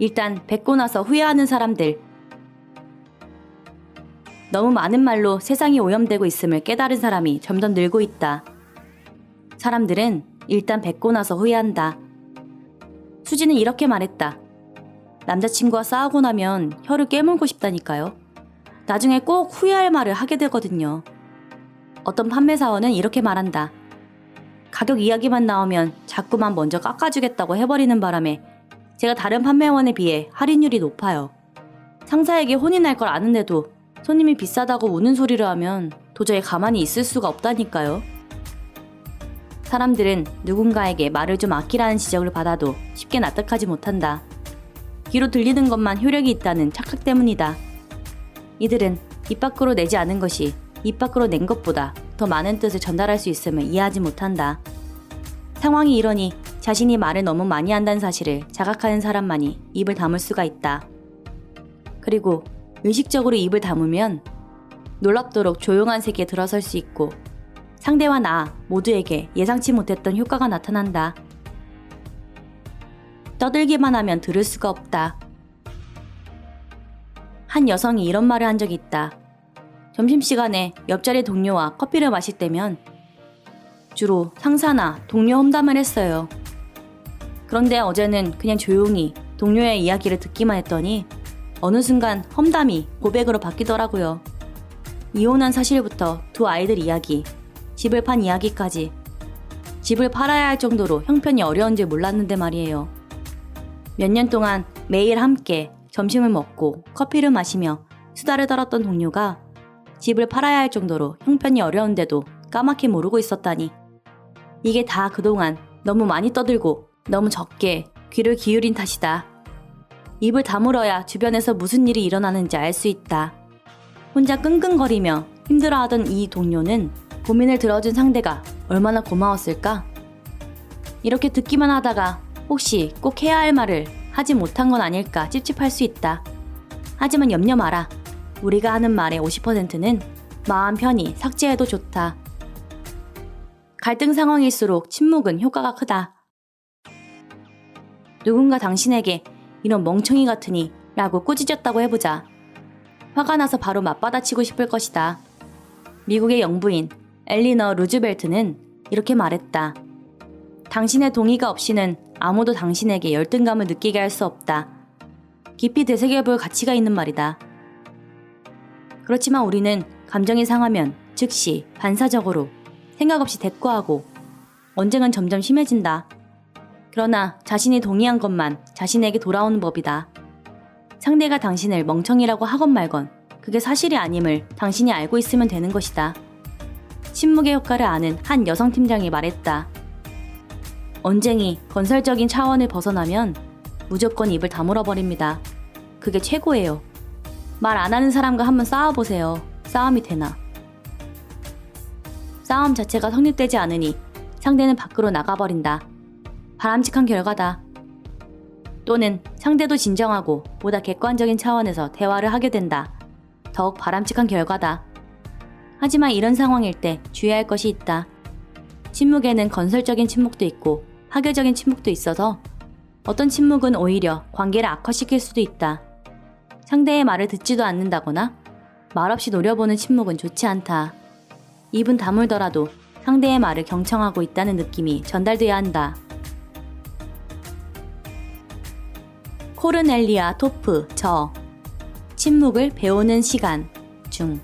일단 뱉고 나서 후회하는 사람들. 너무 많은 말로 세상이 오염되고 있음을 깨달은 사람이 점점 늘고 있다. 사람들은 일단 뱉고 나서 후회한다. 수지는 이렇게 말했다. 남자친구와 싸우고 나면 혀를 깨물고 싶다니까요. 나중에 꼭 후회할 말을 하게 되거든요. 어떤 판매사원은 이렇게 말한다. 가격 이야기만 나오면 자꾸만 먼저 깎아주겠다고 해버리는 바람에 제가 다른 판매원에 비해 할인율이 높아요. 상사에게 혼이 날 걸 아는데도 손님이 비싸다고 우는 소리를 하면 도저히 가만히 있을 수가 없다니까요. 사람들은 누군가에게 말을 좀 아끼라는 지적을 받아도 쉽게 납득하지 못한다. 귀로 들리는 것만 효력이 있다는 착각 때문이다. 이들은 입 밖으로 내지 않은 것이 입 밖으로 낸 것보다 더 많은 뜻을 전달할 수 있음을 이해하지 못한다. 상황이 이러니 자신이 말을 너무 많이 한다는 사실을 자각하는 사람만이 입을 다물 수가 있다. 그리고 의식적으로 입을 다무면 놀랍도록 조용한 세계에 들어설 수 있고 상대와 나 모두에게 예상치 못했던 효과가 나타난다. 떠들기만 하면 들을 수가 없다. 한 여성이 이런 말을 한 적이 있다. 점심시간에 옆자리 동료와 커피를 마실 때면 주로 상사나 동료 험담을 했어요. 그런데 어제는 그냥 조용히 동료의 이야기를 듣기만 했더니 어느 순간 험담이 고백으로 바뀌더라고요. 이혼한 사실부터 두 아이들 이야기, 집을 판 이야기까지 집을 팔아야 할 정도로 형편이 어려운 줄 몰랐는데 말이에요. 몇 년 동안 매일 함께 점심을 먹고 커피를 마시며 수다를 떨었던 동료가 집을 팔아야 할 정도로 형편이 어려운데도 까맣게 모르고 있었다니. 이게 다 그동안 너무 많이 떠들고 너무 적게 귀를 기울인 탓이다. 입을 다물어야 주변에서 무슨 일이 일어나는지 알 수 있다. 혼자 끙끙거리며 힘들어하던 이 동료는 고민을 들어준 상대가 얼마나 고마웠을까? 이렇게 듣기만 하다가 혹시 꼭 해야 할 말을 하지 못한 건 아닐까 찝찝할 수 있다. 하지만 염려 마라. 우리가 하는 말의 50%는 마음 편히 삭제해도 좋다. 갈등 상황일수록 침묵은 효과가 크다. 누군가 당신에게 이런 멍청이 같으니 라고 꾸짖었다고 해보자. 화가 나서 바로 맞받아치고 싶을 것이다. 미국의 영부인 엘리너 루즈벨트는 이렇게 말했다. 당신의 동의가 없이는 아무도 당신에게 열등감을 느끼게 할 수 없다. 깊이 되새겨볼 가치가 있는 말이다. 그렇지만 우리는 감정이 상하면 즉시 반사적으로 생각 없이 대꾸하고 언쟁은 점점 심해진다. 그러나 자신이 동의한 것만 자신에게 돌아오는 법이다. 상대가 당신을 멍청이라고 하건 말건 그게 사실이 아님을 당신이 알고 있으면 되는 것이다. 침묵의 효과를 아는 한 여성 팀장이 말했다. 언쟁이 건설적인 차원을 벗어나면 무조건 입을 다물어 버립니다. 그게 최고예요. 말 안 하는 사람과 한번 싸워보세요. 싸움이 되나. 싸움 자체가 성립되지 않으니 상대는 밖으로 나가버린다. 바람직한 결과다. 또는 상대도 진정하고 보다 객관적인 차원에서 대화를 하게 된다. 더욱 바람직한 결과다. 하지만 이런 상황일 때 주의할 것이 있다. 침묵에는 건설적인 침묵도 있고 파괴적인 침묵도 있어서 어떤 침묵은 오히려 관계를 악화시킬 수도 있다. 상대의 말을 듣지도 않는다거나 말없이 노려보는 침묵은 좋지 않다. 입은 다물더라도 상대의 말을 경청하고 있다는 느낌이 전달돼야 한다. 코르넬리아 토프 저. 침묵을 배우는 시간 중